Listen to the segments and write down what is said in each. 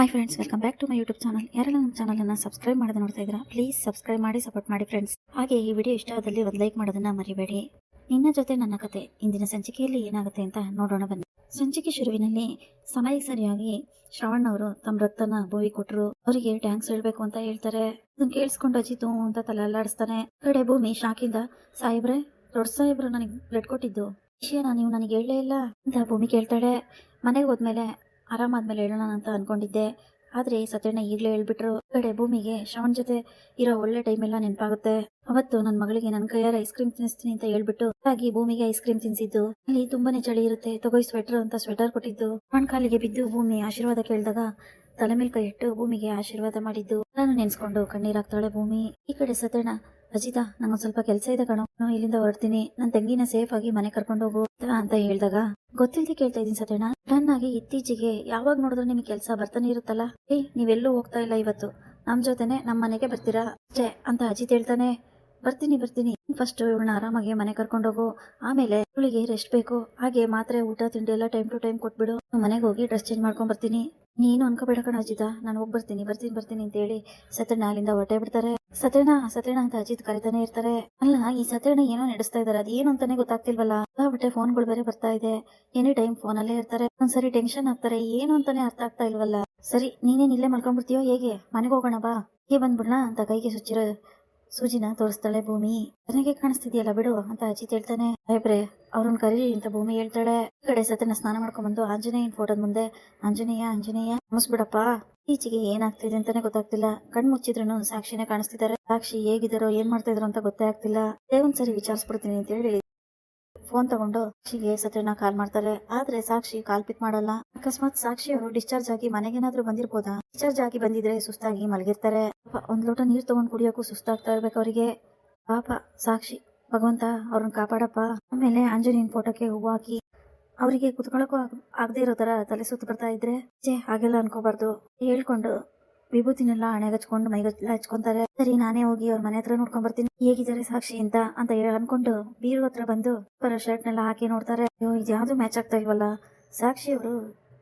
Hi friends welcome back to my YouTube channel ಯಾರೆಲ್ಲ ನಮ್ಮ ಚಾನಲನ್ನು ಸಬ್ಸ್ಕ್ರೈಬ್ ಮಾಡದೆ ನೋಡ್ತಾ ಇದ್ದೀರಾ ಪ್ಲೀಸ್ ಸಬ್ಸ್ಕ್ರೈಬ್ ಮಾಡಿ ಸಪೋರ್ಟ್ ಮಾಡಿ ಫ್ರೆಂಡ್ಸ್ ಹಾಗೆ ಈ ವಿಡಿಯೋ ಇಷ್ಟ ಆದಲ್ಲಿ ಒಂದು ಲೈಕ್ ಮಾಡೋದನ್ನ ಮರಿಬೇಡಿ. ನಿನ್ನ ಜೊತೆ ನನ್ನ ಕತೆ ಇಂದಿನ ಸಂಚಿಕೆಯಲ್ಲಿ ಏನಾಗುತ್ತೆ ಅಂತ ನೋಡೋಣ ಬನ್ನಿ. ಸಂಚಿಕೆ ಶುರುವಿನಲ್ಲಿ ಸಮಯ ಸರಿಯಾಗಿ ಶ್ರವಣ್ ಅವರು ತಮ್ಮ ರಕ್ತನ ಭೂಮಿ ಕೊಟ್ಟರು ಅವರಿಗೆ ಟ್ಯಾಂಕ್ಸ್ ಹೇಳ್ಬೇಕು ಅಂತ ಹೇಳ್ತಾರೆ. ಅದನ್ನ ಕೇಳಿಸ್ಕೊಂಡು ಅಜಿತು ಅಂತ ತಲೆ ಅಲ್ಲಾಡಿಸ್ತಾನೆ ಕಡೆ ಭೂಮಿ ಶಾಕಿಂದ ಸಾಹೇಬ್ರೆ, ದೊಡ್ಡ ಸಾಹೇಬ್ರು ನನಗೆ ಬ್ಲಡ್ ಕೊಟ್ಟಿದ್ದು. ವಿಷಯನ ನೀವು ನನಗೆ ಹೇಳಲೇ ಇಲ್ಲ ಅಂತ ಭೂಮಿ ಕೇಳ್ತಾಳೆ. ಮನೆಗೆ ಹೋದ್ಮೇಲೆ ಆರಾಮಾದ್ಮೇಲೆ ಹೇಳೋಣ ಅಂತ ಅನ್ಕೊಂಡಿದ್ದೆ. ಆದ್ರೆ ಸತ್ಯಣ್ಣ ಈಗಲೇ ಹೇಳ್ಬಿಟ್ರು ಕಡೆ ಭೂಮಿಗೆ ಶ್ರವಣ್ ಜೊತೆ ಇರೋ ಒಳ್ಳೆ ಟೈಮ್ ಎಲ್ಲ ನೆನಪಾಗುತ್ತೆ. ಅವತ್ತು ನನ್ನ ಮಗಳಿಗೆ ನನ್ನ ಕೈಯಾರ ಐಸ್ ಕ್ರೀಮ್ ತಿನ್ನಿಸ್ತೀನಿ ಅಂತ ಹೇಳ್ಬಿಟ್ಟು, ಹಾಗಾಗಿ ಭೂಮಿಗೆ ಐಸ್ ಕ್ರೀಮ್ ತಿನ್ಸಿದ್ದು. ಅಲ್ಲಿ ತುಂಬಾನೇ ಚಳಿ ಇರುತ್ತೆ ತಗೋಯ್ ಸ್ವೆಟರ್ ಅಂತ ಸ್ವೆಟರ್ ಕೊಟ್ಟಿದ್ದು. ಮಣ್ ಕಾಲಿಗೆ ಬಿದ್ದು ಭೂಮಿ ಆಶೀರ್ವಾದ ಕೇಳಿದಾಗ ತಲೆ ಮೇಲೆ ಕೈ ಇಟ್ಟು ಭೂಮಿಗೆ ಆಶೀರ್ವಾದ ಮಾಡಿದ್ದು. ನಾನು ನೆನ್ಸ್ಕೊಂಡು ಕಣ್ಣೀರಾಗ್ತಾಳೆ ಭೂಮಿ. ಈ ಕಡೆ ಸತ್ಯಣ್ಣ ಅಜಿತ ನಂಗೊಂದ್ ಸ್ವಲ್ಪ ಕೆಲಸ ಇದೆ ಕಣೋ. ನಾನು ಇಲ್ಲಿಂದ ಹೊರಡ್ತೀನಿ. ನನ್ನ ತಂಗಿನ ಸೇಫ್ ಆಗಿ ಮನೆ ಕರ್ಕೊಂಡು ಹೋಗು, ಅಂತ ಹೇಳಿದಾಗ ಗೊತ್ತಿಲ್ಲದೆ ಕೇಳ್ತಾ ಇದೀನಿ ಸತ್ಯಣ್ಣ. ಆಗಿ ಇತ್ತೀಚೆಗೆ ಯಾವಾಗ ನೋಡಿದ್ರು ನಿಮ್ಗೆ ಕೆಲಸ ಬರ್ತಾನೆ ಇರುತ್ತಲ್ಲ? ಏ ನೀವೆಲ್ಲೂ ಹೋಗ್ತಾ ಇಲ್ಲ ಇವತ್ತು. ನಮ್ ಜೊತೆನೆ ನಮ್ ಮನೆಗೆ ಬರ್ತೀರಾ? ಅಷ್ಟೇ ಅಂತ ಅಜಿತ್ ಹೇಳ್ತಾನೆ. ಬರ್ತೀನಿ ಬರ್ತೀನಿ. ಫಸ್ಟ್ ಇವಳನ್ನ ಆರಾಮಾಗಿ ಮನೆ ಕರ್ಕೊಂಡೋಗು ಆಮೇಲೆ ಇವಳಿಗೆ ರೆಸ್ಟ್ ಬೇಕು. ಹಾಗೆ ಮಾತ್ರೆ, ಊಟ, ತಿಂಡಿ ಎಲ್ಲ ಟೈಮ್ ಟು ಟೈಮ್ ಕೊಟ್ಬಿಡು. ಮನೆಗೆ ಹೋಗಿ ಡ್ರೆಸ್ ಚೇಂಜ್ ಮಾಡ್ಕೊಂಡ್ ಬರ್ತೀನಿ. ನೀನು ಅನ್ಕೋಬೇಡ ಕಣ ಅಜಿತ. ನಾನು ಹೋಗಿ ಬರ್ತೀನಿ ಬರ್ತೀನಿ ಬರ್ತೀನಿ ಅಂತ ಹೇಳಿ ಸತ್ಯಣ್ಣ ಅಲ್ಲಿಂದ ಹೊರಟೇ ಬಿಡ್ತಾರೆ. ಸತ್ಯಣ್ಣ ಸತ್ಯಣ್ಣ ಅಂತ ಅಜಿತ್ ಕರಿತಾನೆ ಇರ್ತಾರೆ. ಅಲ್ಲ, ಈ ಸತ್ಯಣ್ಣ ಏನೋ ನಡೆಸ್ತಾ ಇದಾರೆ. ಅದು ಏನು ಅಂತಾನೆ ಗೊತ್ತಾಗ್ತಿಲ್ವಲ್ಲ? ಬಟ್ಟೆ ಫೋನ್ಗಳು ಬೇರೆ ಬರ್ತಾ ಇದೆ. ಎನಿ ಟೈಮ್ ಫೋನಲ್ಲೇ ಇರ್ತಾರೆ. ಒಂದ್ಸರಿ ಟೆನ್ಷನ್ ಆಗ್ತಾರೆ. ಏನು ಅಂತಾನೆ ಅರ್ಥ ಆಗ್ತಾ ಇಲ್ವಲ್ಲ? ಸರಿ, ನೀನೇನ್ ಇಲ್ಲೇ ಮಲ್ಕೊಂಡ್ಬಿಡ್ತೀಯೋ ಹೇಗೆ? ಮನೆಗೆ ಹೋಗೋಣ ಬಾ. ಹೀಗೆ ಬಂದ್ಬಿಡ್ಲಾ ಅಂತ ಕೈಗೆ ಸುಚ್ಚಿರೋ. ಸೂಜಿನ ತೋರಿಸ್ತಾಳೆ ಭೂಮಿ. ನನಗೆ ಕಾಣಿಸ್ತಿದ್ಯಲ್ಲ ಬಿಡು ಅಂತ ಅಜಿತ್ ಹೇಳ್ತಾನೆ. ಸಾಹೇಬ್ರೆ ಅವ್ರನ್ನ ಕರೀರಿ ಅಂತ ಭೂಮಿ ಹೇಳ್ತಾಳೆ. ಈ ಕಡೆ ಸತನ ಸ್ನಾನ ಮಾಡ್ಕೊಂಡ್ ಬಂದು ಆಂಜನೇಯನ್ ಫೋಟೋದ ಮುಂದೆ. ಆಂಜನೇಯ ಆಂಜನೇಯ, ಮುಸ್ಬಿಡಪ್ಪ. ಈಚೆಗೆ ಏನಾಗ್ತಿದೆ ಅಂತಾನೆ ಗೊತ್ತಾಗ್ತಿಲ್ಲ. ಕಣ್ ಮುಚ್ಚಿದ್ರು ಸಾಕ್ಷಿನೇ ಕಾಣಿಸ್ತಿದ್ದಾರೆ. ಸಾಕ್ಷಿ ಹೇಗಿದಾರೋ ಏನ್ ಮಾಡ್ತಾ ಇದ್ರು ಅಂತ ಗೊತ್ತೇ ಆಗ್ತಿಲ್ಲ. ಒಂದ್ಸರಿ ವಿಚಾರಿಸ್ಬಿಡ್ತೀನಿ ಅಂತ ಹೇಳಿ ಫೋನ್ ತಗೊಂಡು ಸಾಕ್ಷಿಗೆ ಸತ್ಯನ ಕಾಲ್ ಮಾಡ್ತಾರೆ. ಆದ್ರೆ ಸಾಕ್ಷಿ ಕಾಲ್ ಪಿಕ್ ಮಾಡಲ್ಲ. ಅಕಸ್ಮಾತ್ ಸಾಕ್ಷಿ ಅವರು ಡಿಸ್ಚಾರ್ಜ್ ಆಗಿ ಮನೆಗೇನಾದ್ರೂ ಬಂದಿರ್ಬೋದಾ? ಡಿಸ್ಚಾರ್ಜ್ ಆಗಿ ಬಂದಿದ್ರೆ ಸುಸ್ತಾಗಿ ಮಲಗಿರ್ತಾರೆ. ಒಂದ್ ಲೋಟ ನೀರ್ ತಗೊಂಡ್ ಕುಡಿಯೋಕು ಸುಸ್ತಾಗ್ತಾ ಇರ್ಬೇಕು ಅವರಿಗೆ. ಪಾಪ, ಸಾಕ್ಷಿ, ಭಗವಂತ ಅವ್ರನ್ನ ಕಾಪಾಡಪ್ಪ. ಆಮೇಲೆ ಆಂಜನೇಯನ್ ಫೋಟೋಕ್ಕೆ ಹೂವು ಹಾಕಿ, ಅವರಿಗೆ ಕುತ್ಕೊಳಕು ಆಗದೆ ಇರೋ ತರ ತಲೆ ಸುತ್ತ ಬರ್ತಾ ಇದ್ರೆ, ಛೇ, ಹಾಗೆಲ್ಲ ಅನ್ಕೋಬಾರ್ದು. ಹೇಳ್ಕೊಂಡು ವಿಭೂತಿನೆಲ್ಲ ಹಣೆಗೆ ಹಚ್ಕೊಂಡು ಮೈಗೆಲ್ಲ ಹಚ್ಕೊಂತಾರೆ. ಸರಿ, ನಾನೇ ಹೋಗಿ ಅವ್ರ ಮನೆ ಹತ್ರ ನೋಡ್ಕೊಂಡ್ ಬರ್ತೀನಿ. ಹೇಗಿದ್ದಾರೆ ಸಾಕ್ಷಿ ಅಂತ ಅಂತ ಅನ್ಕೊಂಡು ಬೀರು ಹತ್ರ ಬಂದು ಪರ ಶರ್ಟ್ ನೆಲ್ಲ ಹಾಕಿ ನೋಡ್ತಾರೆ. ಅಯ್ಯೋ, ಇದು ಯಾವ್ದು ಮ್ಯಾಚ್ ಆಗ್ತಾ ಇಲ್ವಲ್ಲ? ಸಾಕ್ಷಿ ಅವರು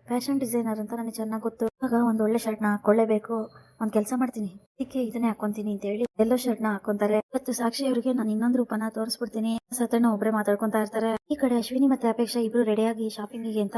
ಫ್ಯಾಷನ್ ಡಿಸೈನರ್ ಅಂತ ನನಗೆ ಚೆನ್ನಾಗಿ ಗೊತ್ತು. ಆಗ ಒಂದ್ ಒಳ್ಳೆ ಶರ್ಟ್ನ ಹಾಕೊಳ್ಳೇಬೇಕು ಒಂದ್ ಕೆಲಸ ಮಾಡ್ತೀನಿ. ಇದಕ್ಕೆ ಇದನ್ನೇ ಹಾಕೊಂತೀನಿ ಅಂತ ಹೇಳಿ ಎಲ್ಲೋ ಶರ್ಟ್ನ ಹಾಕೊಂತಾರೆ. ಮತ್ತು ಸಾಕ್ಷಿ ಅವರಿಗೆ ನಾನು ಇನ್ನೊಂದು ರೂಪನ ತೋರಿಸ್ಬಿಡ್ತೀನಿ. ಸತಣ್ಣ ಒಬ್ಬರೇ ಮಾತಾಡ್ಕೊಂತಾ ಇರ್ತಾರೆ. ಈ ಕಡೆ ಅಶ್ವಿನಿ ಮತ್ತೆ ಅಪೇಕ್ಷಾ ಇಬ್ರು ರೆಡಿಯಾಗಿ ಶಾಪಿಂಗಿಗೆ ಅಂತ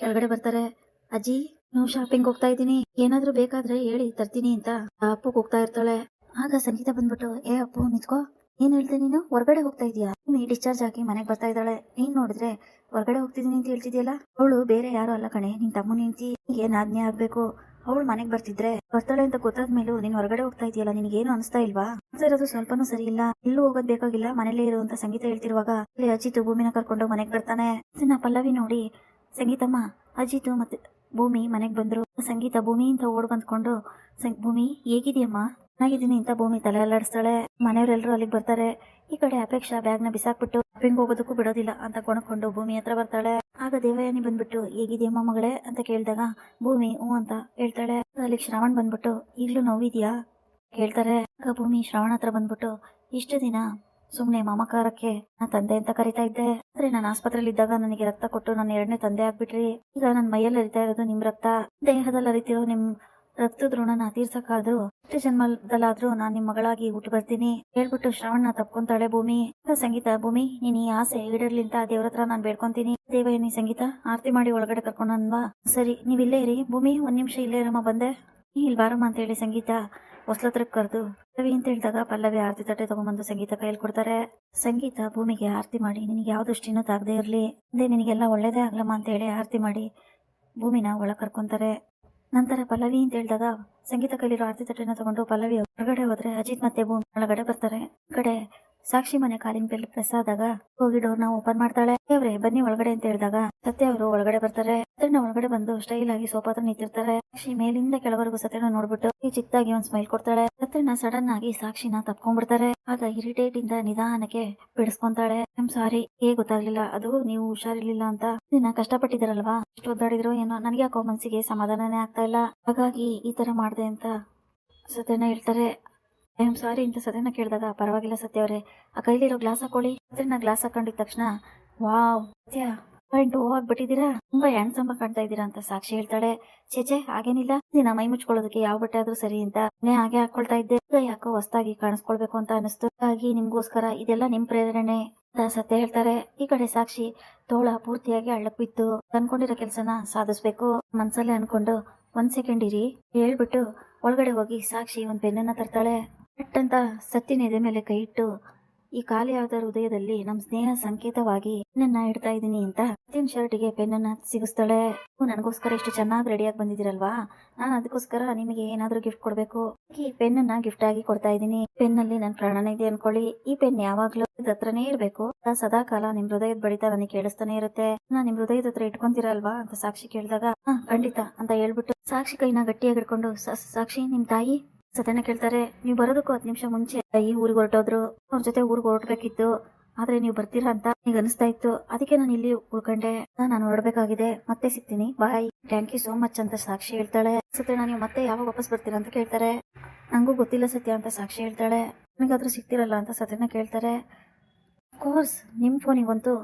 ಕೆಳಗಡೆ ಬರ್ತಾರೆ. ಅಜ್ಜಿ ನಾವು ಶಾಪಿಂಗ್ ಹೋಗ್ತಾ ಇದ್ದೀನಿ. ಏನಾದ್ರೂ ಬೇಕಾದ್ರೆ ಹೇಳಿ, ತರ್ತೀನಿ ಅಂತ ಅಪ್ಪು ಹೋಗ್ತಾ ಇರ್ತಾಳೆ. ಆಗ ಸಂಗೀತ ಬಂದ್ಬಿಟ್ಟು, ಏ ಅಪ್ಪು, ನಿಂತ್ಕೋ. ಏನ್ ಹೇಳ್ದೆ ನೀನು? ಹೊರಗಡೆ ಹೋಗ್ತಾ ಇದೀಯಾ? ನೀ ಡಿಸ್ಚಾರ್ಜ್ ಆಗಿ ಮನೆಗೆ ಬರ್ತಾ ಇದ್ದಾಳೆ. ನೀನ್ ನೋಡಿದ್ರೆ? ಹೊರಗಡೆ ಹೋಗ್ತಿದ್ದೀನಿ ಅಂತ ಹೇಳ್ತಿದ್ಯಲ್ಲ? ಅವಳು ಬೇರೆ ಯಾರು ಅಲ್ಲ ಕಣೆ. ನಿನ್ ತಮ್ಮ ನಿಂತಿ ಏನ್ ಆಜ್ಞೆ ಆಗ್ಬೇಕು? ಅವಳು ಮನೆಗೆ ಬರ್ತಿದ್ರೆ ಬರ್ತಾಳೆ ಅಂತ ಗೊತ್ತಾದ್ಮೇಲೆ ನೀನ್ ಹೊರಗಡೆ ಹೋಗ್ತಾ ಇದೆಯಲ್ಲ ಏನು ಅನಿಸ್ತಾ ಇಲ್ವಾ? ಇರೋದು ಸ್ವಲ್ಪನೂ ಸರಿ ಇಲ್ಲ. ಎಲ್ಲೂ ಹೋಗೋದ್ ಬೇಕಾಗಿಲ್ಲ. ಮನೇಲೆ ಇರುವಂತ ಸಂಗೀತ ಹೇಳ್ತಿರುವಾಗ, ಅಲ್ಲಿ ಅಜಿತ್ ಭೂಮಿನ ಕರ್ಕೊಂಡು ಮನೆಗೆ ಬರ್ತಾನೆ. ಇದನ್ನ ಪಲ್ಲವಿ ನೋಡಿ, ಸಂಗೀತಮ್ಮ, ಅಜಿತ್ ಮತ್ತೆ ಭೂಮಿ ಮನೆಗೆ ಬಂದ್ರು, ಸಂಗೀತ ಭೂಮಿ ಅಂತ ಓಡ್ ಬಂದ್ಕೊಂಡು ಭೂಮಿ ಹೇಗಿದೆಯಮ್ಮ ಚೆನ್ನಾಗಿದ್ದೀನಿ ಅಂತ ಭೂಮಿ ತಲೆ ಅಲ್ಲಾಡಿಸ್ತಾಳೆ ಮನೆಯವರೆಲ್ಲರೂ ಅಲ್ಲಿಗೆ ಬರ್ತಾರೆ. ಈ ಕಡೆ ಅಪೇಕ್ಷಾ ಬ್ಯಾಗ್ನ ಬಿಸಾಕ್ಬಿಟ್ಟು, ಶಾಪಿಂಗ್ ಹೋಗೋದಕ್ಕೂ ಬಿಡೋದಿಲ್ಲ ಅಂತ ಕೊಣಕೊಂಡು ಭೂಮಿ ಹತ್ರ ಬರ್ತಾಳೆ. ಆಗ ದೇವಯಾನಿ ಬಂದ್ಬಿಟ್ಟು ಹೇಗಿದೆಯಮ್ಮ ಮಗಳೇ? ಅಂತ ಕೇಳಿದಾಗ, ಭೂಮಿ, ಹ್ಞೂ ಅಂತ ಹೇಳ್ತಾಳೆ. ಅಲ್ಲಿಗೆ ಶ್ರಾವಣ್ ಬಂದ್ಬಿಟ್ಟು, ಈಗ್ಲೂ ನೋವಿದ್ಯಾ? ಕೇಳ್ತಾರೆ. ಭೂಮಿ ಶ್ರಾವಣ ಹತ್ರ ಬಂದ್ಬಿಟ್ಟು, ಇಷ್ಟು ದಿನ ಸುಮ್ನೆ ಮಮಕಾರಕ್ಕೆ ನನ್ನ ತಂದೆ ಅಂತ ಕರಿತಾ ಇದ್ದೆ. ಆದ್ರೆ ನಾನು ಆಸ್ಪತ್ರೆಯಲ್ಲಿ ಇದ್ದಾಗ ನನಗೆ ರಕ್ತ ಕೊಟ್ಟು ನನ್ನ ಎರಡನೇ ತಂದೆ ಆಗ್ಬಿಟ್ರಿ. ಈಗ ನನ್ನ ಮೈಯಲ್ಲಿ ಹರಿತಾ ಇರೋದು ನಿಮ್ ರಕ್ತ. ದೇಹದಲ್ಲಿ ಹರಿತಿರೋ ನಿಮ್ ರಕ್ತದ ಋಣನ ತೀರ್ಸಕ್ಕಾದ್ರೂ ಎಷ್ಟು ಜನ್ಮದಲ್ಲಾದ್ರೂ ನಾನ್ ನಿಮ್ ಮಗಳಾಗಿ ಹುಟ್ಟು ಬರ್ತೀನಿ. ಹೇಳ್ಬಿಟ್ಟು ಶ್ರವಣ ತಪ್ಕೊಂತಾಳೆ ಭೂಮಿ. ಸಂಗೀತ, ಭೂಮಿ, ನೀನ್ ಈ ಆಸೆ ಈಡರ್ಲಿಂತ ದೇವ್ರ ಹತ್ರ ನಾನ್ ಬೇಡ್ಕೊಂತೀನಿ. ದೇವಯ್ಯನಿ ಸಂಗೀತ, ಆರತಿ ಮಾಡಿ ಒಳಗಡೆ ಕರ್ಕೊಂಡನ್ವಾ ಸರಿ ನೀವ್ ಇಲ್ಲೇ ಇರಿ. ಭೂಮಿ, ಒಂದ್ ನಿಮಿಷ ಇಲ್ಲೇ ಇರಮ್ಮ ಬಂದೆ. ನೀ ಇಲ್ಲಿ ಬಾರಮ್ಮ ಅಂತ ಹೇಳಿ ಸಂಗೀತ. ಹೊಸ್ಲತ್ರಕ್ಕೆ ಕರೆದು ಪಲ್ಲವಿ ಅಂತ ಹೇಳಿದಾಗ ಪಲ್ಲವಿ ಆರತಿ ತಟ್ಟೆ ತಗೊಂಡ್ಬಂದು ಸಂಗೀತ ಕೈಯಲ್ಲಿ ಕೊಡ್ತಾರೆ. ಸಂಗೀತ ಭೂಮಿಗೆ ಆರತಿ ಮಾಡಿ ನಿನಗೆ ಯಾವ ದೃಷ್ಟಿನೂ ತಾಗದೇ ಇರಲಿ. ಅದೇ ನಿನಗೆಲ್ಲ ಒಳ್ಳೇದೇ ಆಗ್ಲಮ್ಮ ಅಂತ ಹೇಳಿ ಆರತಿ ಮಾಡಿ ಭೂಮಿನ ಒಳ ಕರ್ಕೊಂತಾರೆ. ನಂತರ ಪಲ್ಲವಿ ಅಂತ ಹೇಳಿದಾಗ ಸಂಗೀತ ಕೈಲಿರೋ ಆರತಿ ತಟ್ಟೆನ ತಗೊಂಡು ಪಲ್ಲವಿ ಹೊರಗಡೆ ಹೋದ್ರೆ ಅಜಿತ್ ಮತ್ತೆ ಭೂಮಿ ಒಳಗಡೆ ಬರ್ತಾರೆ. ಕಡೆ ಸಾಕ್ಷಿ ಮನೆ ಕಾಲಿನ ಬೆಲ್ ಪ್ರೆಸ್ ಆದಾಗ ಹೋಗಿ ಡೋರ್ನ ಓಪನ್ ಮಾಡ್ತಾಳೆ. ದೇವ್ರೆ ಬನ್ನಿ ಒಳಗಡೆ ಅಂತ ಹೇಳಿದಾಗ ಸತ್ಯ ಅವರು ಒಳಗಡೆ ಬರ್ತಾರೆ. ಸತ್ಯನ ಒಳಗಡೆ ಬಂದು ಸ್ಟೈಲ್ ಆಗಿ ಸೋಫಾ ಹತ್ರ ನಿಂತಿರ್ತಾರೆ. ಸಾಕ್ಷಿ ಮೇಲಿಂದ ಕೆಳವರೆಗೂ ಸತ್ಯನ ನೋಡ್ಬಿಟ್ಟು ಈ ಚಿತ್ತಾಗಿ ಒಂದ್ ಸ್ಮೈಲ್ ಕೊಡ್ತಾಳೆ. ಸತ್ಯನ ಸಡನ್ ಆಗಿ ಸಾಕ್ಷಿನ ತಪ್ಕೊಂಡ್ಬಿಡ್ತಾರೆ. ಆಗ ಇರಿಟೇಟ್ ಇಂದ ನಿಧಾನಕ್ಕೆ ಬಿಡಿಸ್ಕೊಂತಾಳೆ. ಐಮ್ ಸಾರಿ ಏ ಗೊತ್ತಾಗ್ಲಿಲ್ಲ. ಅದು ನೀವು ಹುಷಾರಿರ್ಲಿಲ್ಲ ಅಂತ. ದಿನ ಕಷ್ಟಪಟ್ಟಿದಾರಲ್ವಾ ಎಷ್ಟು ಒದ್ದಾಡಿದ್ರು ಏನೋ? ನನಗೆ ಯಾಕೋ ಮನ್ಸಿಗೆ ಸಮಾಧಾನನೇ ಆಗ್ತಾ ಇಲ್ಲ. ಹಾಗಾಗಿ ಈ ತರ ಮಾಡಿದೆ ಅಂತ ಸತ್ಯನ ಹೇಳ್ತಾರೆ. ಐ ಆಮ್ ಸಾರಿ ಅಂತ ಸತ್ಯನ ಕೇಳಿದಾಗ ಪರವಾಗಿಲ್ಲ ಸತ್ಯ ಅವರೇ ಆ ಕೈಲಿರೋ ಗ್ಲಾಸ್ ಹಾಕೊಳ್ಳಿ. ಸತ್ಯನ ಗ್ಲಾಸ್ ಹಾಕೊಂಡಿದ ತಕ್ಷಣ, ವಾವ್, ಸತ್ಯ, ಪಾಯಿಂಟ್ ಹೋಗ್ಬಿಟ್ಟಿದ್ದೀರಾ ತುಂಬಾ ಹ್ಯಾಂಡ್ಸಮ್ ಕಾಣ್ತಾ ಇದ್ದೀರಾ? ಅಂತ ಸಾಕ್ಷಿ ಹೇಳ್ತಾಳೆ. ಚೇಚೆ ಹಾಗೇನಿಲ್ಲ. ದಿನ ಮೈ ಮುಚ್ಕೊಳ್ಳೋದಕ್ಕೆ ಯಾವ ಬಟ್ಟೆ ಆದ್ರೂ ಸರಿ ಅಂತ ನೇ ಹಾಗೆ ಹಾಕೊಳ್ತಾ ಇದ್ದೆ. ಯಾಕೋ ಹೊಸ್ತಾಗಿ ಕಾಣಿಸ್ಕೊಳ್ಬೇಕು ಅಂತ ಅನಿಸ್ತು ಹಾಗಾಗಿ ನಿಮ್ಗೋಸ್ಕರ ಇದೆಲ್ಲ ನಿಮ್ ಪ್ರೇರಣೆ ಸತ್ಯ ಹೇಳ್ತಾರೆ. ಈ ಕಡೆ ಸಾಕ್ಷಿ ತೋಳ ಪೂರ್ತಿಯಾಗಿ ಹಳ್ಳಕ್ ಬಿತ್ತು ಅನ್ಕೊಂಡಿರೋ ಕೆಲಸನ ಸಾಧಿಸ್ಬೇಕು. ಮನ್ಸಲ್ಲೇ ಅನ್ಕೊಂಡು, ಒಂದ್ ಸೆಕೆಂಡ್ ಇರಿ, ಹೇಳ್ಬಿಟ್ಟು ಒಳಗಡೆ ಹೋಗಿ ಸಾಕ್ಷಿ ಒಂದ್ ಪೆನ್ನನ್ನ ತರ್ತಾಳೆ. ಪಟ್ ಅಂತ ಸತ್ತಿನ ಎದೆ ಮೇಲೆ ಕೈ ಇಟ್ಟು, ಈ ಖಾಲಿಯಾದ ಹೃದಯದಲ್ಲಿ ನಮ್ ಸ್ನೇಹ ಸಂಕೇತವಾಗಿ ನನ್ನ ಇಡ್ತಾ ಇದ್ದೀನಿ ಅಂತ ಸತ್ತಿನ ಶರ್ಟ್ಗೆ ಪೆನ್ನನ್ನ ಸಿಗಿಸ್ತಾಳೆ. ನನಗೋಸ್ಕರ ಇಷ್ಟು ಚೆನ್ನಾಗಿ ರೆಡಿಯಾಗಿ ಬಂದಿದ್ದೀರಲ್ವಾ? ನಾನು ಅದಕ್ಕೋಸ್ಕರ ನಿಮಗೆ ಏನಾದರೂ ಗಿಫ್ಟ್ ಕೊಡ್ಬೇಕು. ಈ ಪೆನ್ನನ್ನ ಗಿಫ್ಟ್ ಆಗಿ ಕೊಡ್ತಾ ಇದ್ದೀನಿ. ಪೆನ್ನಲ್ಲಿ ನನ್ನ ಪ್ರಾಣನ ಇದೆ ಅನ್ಕೊಳ್ಳಿ. ಈ ಪೆನ್ ಯಾವಾಗ್ಲೂ ಹತ್ರನೇ ಇರ್ಬೇಕು. ಸದಾ ಕಾಲ ನಿಮ್ ಹೃದಯದ ಬಡಿತ ನನಗೆ ಕೇಳಿಸ್ತಾನೆ ಇರುತ್ತೆ. ನಾ ನಿಮ್ ಹೃದಯದ ಹತ್ರ ಇಟ್ಕೊಂತೀರಲ್ವಾ ಅಂತ ಸಾಕ್ಷಿ ಕೇಳಿದಾಗ ಖಂಡಿತ, ಅಂತ ಹೇಳ್ಬಿಟ್ಟು ಸಾಕ್ಷಿ ಕೈನ ಗಟ್ಟಿಯಾಗಿ ಹಿಡ್ಕೊಂಡು, "ಸಾ- ಸಾಕ್ಷಿ, ನಿಮ್ ತಾಯಿ? ಸತ್ಯನ ಕೇಳ್ತಾರೆ, ನೀವು ಬರೋದಕ್ಕೂ ಹತ್ತು ನಿಮಿಷ ಮುಂಚೆ ಈ ಊರಿಗೆ ಹೊರಟೋದ್ರು, ಅವ್ರ ಜೊತೆ ಊರಿಗೆ ಹೊರಡ್ಬೇಕಿತ್ತು ಆದ್ರೆ ನೀವು ಬರ್ತೀರಾ ಅಂತ ಈಗ ಅನಿಸ್ತಾ ಇತ್ತು. ಅದಕ್ಕೆ ನಾನು ಇಲ್ಲಿ ಉಳ್ಕೊಂಡೆ. ನಾನು ಹೊರಡ್ಬೇಕಾಗಿದೆ. ಮತ್ತೆ ಸಿಗ್ತೀನಿ. Bye. Thank you so much ಅಂತ ಸಾಕ್ಷಿ ಹೇಳ್ತಾಳೆ. ಸತ್ಯಣ್ಣ, ನೀವು ಮತ್ತೆ ಯಾವಾಗ ವಾಪಸ್ ಬರ್ತೀರಾ ಅಂತ ಕೇಳ್ತಾರೆ. ನಂಗೂ ಗೊತ್ತಿಲ್ಲ ಸತ್ಯ ಅಂತ ಸಾಕ್ಷಿ ಹೇಳ್ತಾಳೆ. ನನಗಾದ್ರೂ ಸಿಗ್ತಿರಲ್ಲ ಅಂತ ಸತ್ಯನ ಕೇಳ್ತಾರೆ. ಕೋರ್ಸ್ ನಿಮ್ ಫೋನಿಗಂತೂ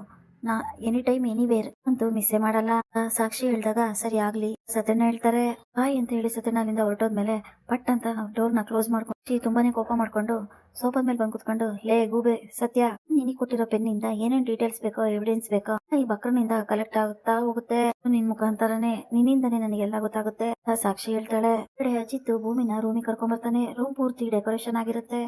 ನಾ ಎನಿ ಟೈಮ್ ಎನಿವೇರ್ ಅಂತೂ ಮಿಸ್ಸೇ ಮಾಡಲ್ಲ. ಸಾಕ್ಷಿ ಹೇಳ್ದಾಗ, ಸರಿ, ಆಗ್ಲಿ. ಸತ್ಯನ ಹೇಳ್ತಾರೆ ಬಾಯ್ ಅಂತ ಹೇಳಿ ಸತ್ಯನ ಅಲ್ಲಿಂದ ಹೊರಟೋದ್ಮೇಲೆ ಪಟ್ ಅಂತ ಡೋರ್ನ ಕ್ಲೋಸ್ ಮಾಡ್ಕೊಂಡು ತುಂಬಾನೇ ಕೋಪ ಮಾಡ್ಕೊಂಡು ಸೋಫಾದ ಮೇಲೆ ಬಂದು ಕುತ್ಕೊಂಡು, ಲೇ, ಗೂಬೆ, ಸತ್ಯ, ನಿನಗೆ ಕೊಟ್ಟಿರೋ ಪೆನ್ನಿಂದ ಏನೇನ್ ಡೀಟೇಲ್ಸ್ ಬೇಕೋ ಎವಿಡೆನ್ಸ್ ಬೇಕೋ, ಈ ಬಕ್ರನಿಂದ ಕಲೆಕ್ಟ್ ಆಗುತ್ತಾ ಹೋಗುತ್ತೆ. ನಿನ್ ಮುಖಾಂತರನೇ, ನಿನ್ನಿಂದನೇ ನನಗೆಲ್ಲ ಗೊತ್ತಾಗುತ್ತೆ. ಸಾಕ್ಷಿ ಹೇಳ್ತಾಳೆ ಅಜಿತ್ ಭೂಮಿನ ರೂಮಿಗೆ ಕರ್ಕೊಂಡ್ ಬರ್ತಾನೆ. ರೂಮ್ ಪೂರ್ತಿ ಡೆಕೋರೇಷನ್ ಆಗಿರುತ್ತೆ.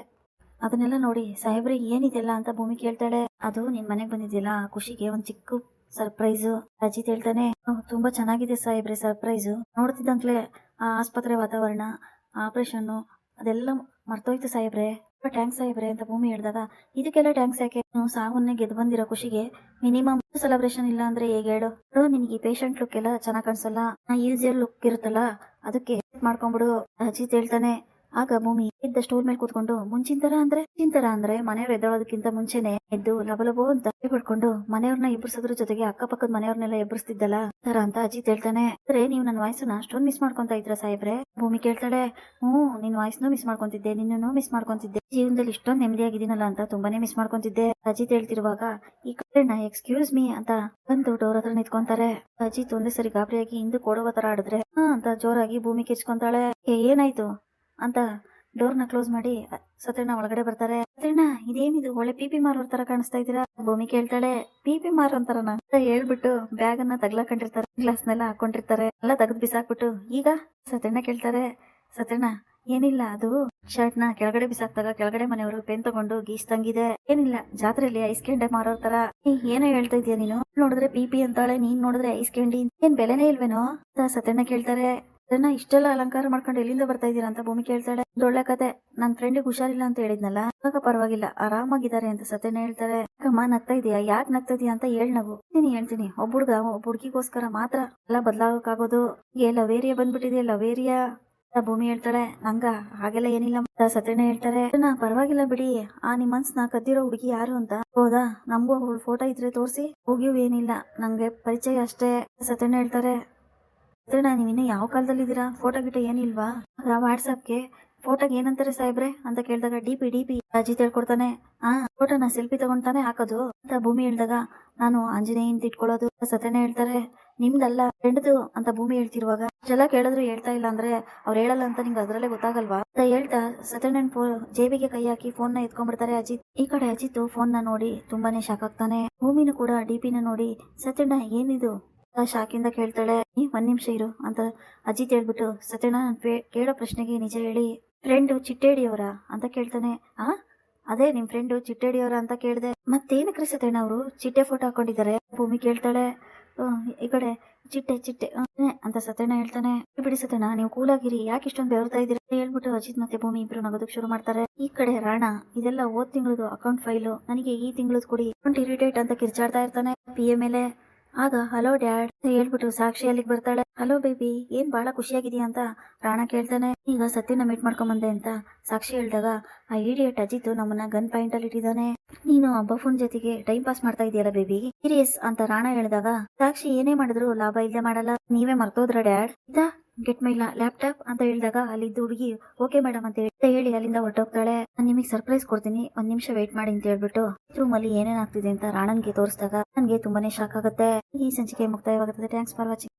ಅದನ್ನೆಲ್ಲ ನೋಡಿ ಸಾಹೇಬ್ರೆ ಏನಿದೆಲ್ಲ ಅಂತ ಭೂಮಿ ಕೇಳ್ತಾಳೆ? ಅದು ನಿನ್ ಮನೆಗೆ ಬಂದಿದ್ಯಲ್ಲ ಖುಷಿಗೆ ಒಂದ್ ಚಿಕ್ಕ ಸರ್ಪ್ರೈಸ್. ಅಜಿತ್ ಹೇಳ್ತಾನೆ "ಓಹ್, ತುಂಬಾ ಚೆನ್ನಾಗಿದೆ ಸಾಹೇಬ್ರೆ ಸರ್ಪ್ರೈಸ್. ನೋಡ್ತಿದ್ದಂಗ್ಲೆ ಆ ಆಸ್ಪತ್ರೆ ವಾತಾವರಣ ಆಪರೇಷನ್ ಅದೆಲ್ಲ ಮರ್ತೋಯ್ತು ಸಾಹೇಬ್ರೆ. ಟ್ಯಾಂಕ್ ಸಾಹೇಬ್ರೆ ಅಂತ ಭೂಮಿ ಹೇಳಿದಾಗ ಇದಕ್ಕೆಲ್ಲ ಟ್ಯಾಂಕ್ಸ್ ಯಾಕೆ? ನೀವು ಸಾವನ್ನೇ ಗೆದ್ದು ಬಂದಿರೋ ಖುಷಿಗೆ ಮಿನಿಮಮ್ ಸೆಲೆಬ್ರೇಷನ್ ಇಲ್ಲ ಅಂದ್ರೆ ಹೇಗೆ ಹೇಳು? ನಿನಗೆ ಈ ಪೇಷಂಟ್ ಲುಕ್ ಎಲ್ಲ ಚೆನ್ನಾಗ್ ಕಾಣಿಸಲ್ಲ? ಈಸಿಯರ್ ಲುಕ್ ಇರುತ್ತಲ್ಲ? ಅದಕ್ಕೆ ಮಾಡ್ಕೊಂಡ್ಬಿಡು ಅಜಿತ್ ಹೇಳ್ತಾನೆ ಆಗ ಭೂಮಿ ಇದ್ದ ಸ್ಟೂಲ್ ಮೇಲೆ ಕೂತ್ಕೊಂಡು ಮುಂಚಿನ ತರ ಅಂದ್ರೆ ತರ ಅಂದ್ರೆ ಮನೆಯವ್ರು ಎದ್ದೋಳೋದಕ್ಕಿಂತ ಮುಂಚೆನೆ ಎದ್ದು ಲಬಲಬೋ ಅಂತ ಬಿಡ್ಕೊಂಡು ಮನೆಯವ್ರನ್ನ ಎಬ್ಬರಿಸೋದ್ರ ಜೊತೆಗೆ ಅಕ್ಕಪಕ್ಕದ ಮನೆಯವ್ರನ್ನೆಲ್ಲ ಎಬ್ಬರಿಸ್ತಿದ್ದಲ್ಲ ತರ ಅಂತ ಅಜಿತ್ ಹೇಳ್ತಾನೆ. ಅಂದ್ರೆ ನೀವು ನನ್ನ ವಾಯ್ಸನ್ನ ಅಷ್ಟೊಂದು ಮಿಸ್ ಮಾಡ್ಕೊಂತ ಇದ್ರ ಸಾಹೇಬ್ರೆ? ಭೂಮಿ ಕೇಳ್ತಾಳೆ. ಹ್ಞೂ ನಿನ್ ವಾಯ್ಸ್ನು ಮಿಸ್ ಮಾಡ್ಕೊಂತಿದ್ದೆ ನಿನ್ನೂ ಮಿಸ್ ಮಾಡ್ಕೊಂತಿದ್ದೆ. ಜೀವನದಲ್ಲಿ ಇಷ್ಟೊಂದು ನೆಮ್ಮದಿಯಾಗಿದ್ದೀನಲ್ಲ ಅಂತ ತುಂಬಾನೇ ಮಿಸ್ ಮಾಡ್ಕೊಂತಿದ್ದೆ. ಅಜಿತ್ ಹೇಳ್ತಿರುವಾಗ ಈ ಕಡೆನ ಎಕ್ಸ್ಕ್ಯೂಸ್ ಮೀ ಅಂತ ಬಂದು ಡೋರ್ ಹತ್ರ ನಿಂತ್ಕೊಂತಾರೆ. ಅಜಿತ್ ಒಂದೇ ಸರಿ ಗಾಬರಿಯಾಗಿ ಹಿಂದೆ ಕೊಡುವ ತರ ಆಡಿದ್ರೆ ಹಾ ಅಂತ ಜೋರಾಗಿ ಭೂಮಿ ಕಿರ್ಚ್ಕೊಂತಾಳೆ "ಏ, ಏನಾಯ್ತು? ಅಂತ ಡೋರ್ನ ಕ್ಲೋಸ್ ಮಾಡಿ ಸತ್ಯಣ್ಣ ಒಳಗಡೆ ಬರ್ತಾರೆ. ಸತ್ಯಣ್ಣ ಇದೇನಿದು? ಒಳ್ಳೆ ಪಿಪಿ ಮಾರೋರ್ ತರ ಕಾಣಿಸ್ತಾ ಇದೀರಾ ಭೂಮಿ ಕೇಳ್ತಾಳೆ ಪಿಪಿ ಮಾರೋ ಅಂತಾರನ? ಅಂತ ಹೇಳ್ಬಿಟ್ಟು ಬ್ಯಾಗ್ ಅನ್ನ ತಗ್ಲಾಕೊಂಡಿರ್ತಾರೆ ಗ್ಲಾಸ್ನೆಲ್ಲ ಹಾಕೊಂಡಿರ್ತಾರೆ. ಎಲ್ಲ ತೆಗೆದು ಬಿಸಾಕ್ಬಿಟ್ಟು, ಈಗ? ಸತ್ಯಣ್ಣ ಕೇಳ್ತಾರೆ. ಸತ್ಯಣ್ಣ ಏನಿಲ್ಲ, ಅದು ಶರ್ಟ್ನ ಕೆಳಗಡೆ ಬಿಸಾಕ್ದಾಗ ಕೆಳಗಡೆ ಮನೆಯವರು ಪೆನ್ ತಗೊಂಡು ಗೀಸ್ತಂಗಿದೆ ಏನಿಲ್ಲ, ಜಾತ್ರೆಯಲ್ಲಿ ಐಸ್ ಕ್ಯಾಂಡೆ ಮಾರೋರ್ ತರ. ಏನೋ ಹೇಳ್ತಾ ಇದೀಯ ನೀನು? ನೋಡಿದ್ರೆ ಪಿಪಿ ಅಂತಾಳೆ, ನೀನ್ ನೋಡಿದ್ರೆ ಐಸ್ ಕ್ಯಾಂಡಿ. ಏನ್ ಬೆಲೆನೇ ಇಲ್ವೇನೋ? ಸತ್ಯಣ್ಣ ಕೇಳ್ತಾರೆ. ಅದನ್ನ ಇಷ್ಟೆಲ್ಲ ಅಲಂಕಾರ ಮಾಡ್ಕೊಂಡು ಎಲ್ಲಿಂದ ಬರ್ತಾ ಇದೀರ ಅಂತ ಭೂಮಿ ಕೇಳ್ತಾಳೆ. ದೊಳ್ಳೆ ಕತೆ. ನನ್ ಫ್ರೆಂಡಿಗೆ ಹುಷಾರಿಲ್ಲ ಅಂತ ಹೇಳಿದ್ನಲ್ಲ? ಇವಾಗ ಪರವಾಗಿಲ್ಲ. ಆರಾಮಾಗಿದ್ದಾರೆ ಅಂತ ಸತ್ಯನ ಹೇಳ್ತಾರೆ. ಅಮ್ಮ ನಗ್ತಾ ಇದೀಯಾ ಯಾಕೆ ನಗ್ತಾ ಅಂತ ಹೇಳ್ ನಾವು. ನೀನು ಹೇಳ್ತೀನಿ. ಒಬ್ಬ ಹುಡ್ಗ, ಒಬ್ಬ ಹುಡ್ಗಿಗೋಸ್ಕರ ಮಾತ್ರ ಎಲ್ಲ ಬದಲಾಗೋಕ್ಕಾಗೋದು. ಏ ಲವೇರಿಯಾ ಬಂದ್ಬಿಟ್ಟಿದೆ ಲವೇರಿಯಾ? ಅಂತ ಭೂಮಿ ಹೇಳ್ತಾಳೆ. ನಂಗ ಹಾಗೆಲ್ಲ ಏನಿಲ್ಲ ಸತ್ಯನ ಹೇಳ್ತಾರೆ. ಪರವಾಗಿಲ್ಲ ಬಿಡಿ. ಆ ನಿಮ್ ಮನ್ಸ್ನ ಕದ್ದಿರೋ ಹುಡುಗಿ ಯಾರು ಅಂತ ಹೌದಾ? ನಮಗೂ ಫೋಟೋ ಇದ್ರೆ ತೋರಿಸಿ. ಹೋಗಿಯೂ ಏನಿಲ್ಲ. ನಂಗೆ ಪರಿಚಯ ಅಷ್ಟೇ ಸತ್ಯನ ಹೇಳ್ತಾರೆ. ಸತ್ಯಣ್ಣ ನೀವಿನ್ನ ಯಾವ ಕಾಲದಲ್ಲಿ ಇದ್ದೀರಾ ಫೋಟೋ ಗಿಟ ಏನಿಲ್ವಾ? ವಾಟ್ಸಪ್ಗೆ ಫೋಟೋಗೆ ಏನಂತಾರೆ ಸಾಹೇಬ್ರೆ? ಅಂತ ಕೇಳಿದಾಗ D P D P Ajit ಹೇಳ್ಕೊಡ್ತಾನೆ. ಆ ಫೋಟೋನ ಸೆಲ್ಫಿ ತಗೊಂತಾನೆ ಹಾಕೋದು. ಅಂತ ಭೂಮಿ ಹೇಳಿದಾಗ, ನಾನು ಆಂಜನೇಯ ಅಂತ ಇಟ್ಕೊಳ್ಳೋದು ಸತ್ಯನೇ ಹೇಳ್ತಾರೆ. ನಿಮ್ದಲ್ಲ ಹೆಂಡದು ಅಂತ ಭೂಮಿ ಹೇಳ್ತಿರುವಾಗ, ಜಲ ಕೇಳಿದ್ರು ಹೇಳ್ತಾ ಇಲ್ಲ ಅಂದ್ರೆ ಅವ್ರು ಹೇಳಲ್ಲ ಅಂತ ನಿಂಗೆ ಅದ್ರಲ್ಲೇ ಗೊತ್ತಾಗಲ್ವಾ? ಅಂತ ಹೇಳ್ತಾ ಸತ್ಯನ ಫೋನ್ ಜೇಬಿಗೆ ಕೈ ಹಾಕಿ ಫೋನ್ನ ಎತ್ಕೊಂಡ್ಬಿಡ್ತಾರೆ ಅಜಿತ್. ಈ ಕಡೆ ಅಜಿತ್ ಫೋನ್ನ ನೋಡಿ ತುಂಬಾನೇ ಶಾಕ್ ಆಗ್ತಾನೆ. ಭೂಮಿನೂ ಕೂಡ ಡಿಪಿನ ನೋಡಿ, ಸತ್ಯಣ್ಣ ಏನಿದು? ಶಾಕಿಂದ ಕೇಳ್ತಾಳೆ ಒಂದ್ ನಿಮಿಷ ಇರು ಅಂತ ಅಜಿತ್ ಹೇಳ್ಬಿಟ್ಟು, ಸತ್ಯಣ್ಣ ಕೇಳೋ ಪ್ರಶ್ನೆಗೆ ನಿಜ ಹೇಳಿ ಫ್ರೆಂಡು ಚಿಟ್ಟೇಡಿಯವರ? ಅಂತ ಕೇಳ್ತಾನೆ. ಆ, ಅದೇ ನಿಮ್ ಫ್ರೆಂಡು ಚಿಟ್ಟೇಡಿಯವರ ಅಂತ ಕೇಳಿದೆ. ಮತ್ತೇನಕ್ರಿ ಸತ್ಯಣ್ಣ ಅವರು? ಚಿಟ್ಟೆ ಫೋಟೋ ಹಾಕೊಂಡಿದ್ದಾರೆ. ಭೂಮಿ ಕೇಳ್ತಾಳೆ. ಈ ಕಡೆ ಚಿಟ್ಟೆ ಚಿಟ್ಟೆ ಅಂತ ಸತ್ಯಣ್ಣ ಹೇಳ್ತಾನೆ. ಬಿಡಿ ಸತ್ಯಣ್ಣ, ನೀವು ಕೂಲಾಗಿರಿ ಯಾಕೆ ಇಷ್ಟೊಂದು ಬೆವರ್ತಾ ಇದ್ದೀರಿ? ಹೇಳ್ಬಿಟ್ಟು ಅಜಿತ್ ಮತ್ತೆ ಭೂಮಿ ಇಬ್ರು ನಗೋದಕ್ಕೆ ಶುರು ಮಾಡ್ತಾರೆ. ಈ ಕಡೆ ರಾಣ, ಇದೆಲ್ಲ ಓದ್ ತಿಂಗಳದು ಅಕೌಂಟ್ ಫೈಲು ನನಗೆ ಈ ತಿಂಗಳದ್ ಕೊಡಿ ಅಕೌಂಟ್ ಇರಿಟೇಟ್ ಅಂತ ಕಿರ್ಚಾಡ್ತಾ ಇರ್ತಾನೆ. ಪಿ ಎ ಮೇಲೆ ಆಗ, ಹಲೋ ಡ್ಯಾಡ್ ಹೇಳ್ಬಿಟ್ಟು ಸಾಕ್ಷಿ ಅಲ್ಲಿಗೆ ಬರ್ತಾಳೆ. ಹಲೋ ಬೇಬಿ, ಏನ್ ಬಹಳ ಖುಷಿಯಾಗಿದೀಯ ಅಂತ ರಾಣ ಕೇಳ್ತಾನೆ. ಈಗ ಸತ್ಯನ ಮೀಟ್ ಮಾಡ್ಕೊಂಡ್ ಬಂದೆ ಅಂತ ಸಾಕ್ಷಿ ಹೇಳ್ದಾಗ, ಆ ಇಡಿಯಟ್ ಅಜಿತ್ ನಮ್ಮನ್ನ ಗನ್ ಪಾಯಿಂಟ್ ಅಲ್ಲಿ ಇಟ್ಟಿದ್ದಾನೆ. ನೀನು ಬಫೂನ್ ಜೊತೆಗೆ ಟೈಮ್ ಪಾಸ್ ಮಾಡ್ತಾ ಇದೆಯಲ್ಲ ಬೇಬಿ? ಸೀರಿಯಸ್ ಅಂತ ರಾಣ ಹೇಳಿದಾಗ, ಸಾಕ್ಷಿ ಏನೇ ಮಾಡಿದ್ರು ಲಾಭ ಇಲ್ಲದೆ ಮಾಡಲ್ಲ. ನೀವೇ ಮರ್ತೋದ್ರ ಡ್ಯಾಡ್? ಇದಾ ಗೆಟ್ ಮೈ ಲ್ಯಾಪ್ಟಾಪ್ ಅಂತ ಹೇಳಿದಾಗ ಅಲ್ಲಿದ್ದ ಹುಡುಗಿ ಓಕೆ ಮೇಡಮ್ ಅಂತ ಹೇಳಿ- ಅಲ್ಲಿಂದ ಹೊರಟೋಗ್ತಾಳೆ. ನಾನು ನಿಮಗೆ ಸರ್ಪ್ರೈಸ್ ಕೊಡ್ತೀನಿ, ಒಂದ್ ನಿಮಿಷ ವೇಟ್ ಮಾಡಿ ಅಂತ ಹೇಳ್ಬಿಟ್ಟು ರೂಮ್ ಅಲ್ಲಿ ಏನೇನಾಗ್ತಿದೆ ಅಂತ ರಾಣನ್ಗೆ ತೋರಿಸಿದಾಗ, ನನಗೆ ತುಂಬಾನೇ ಶಾಕ್ ಆಗುತ್ತೆ. ಈ ಸಂಚಿಕೆ ಮುಕ್ತಾಯವಾಗುತ್ತದೆ. Thanks for watching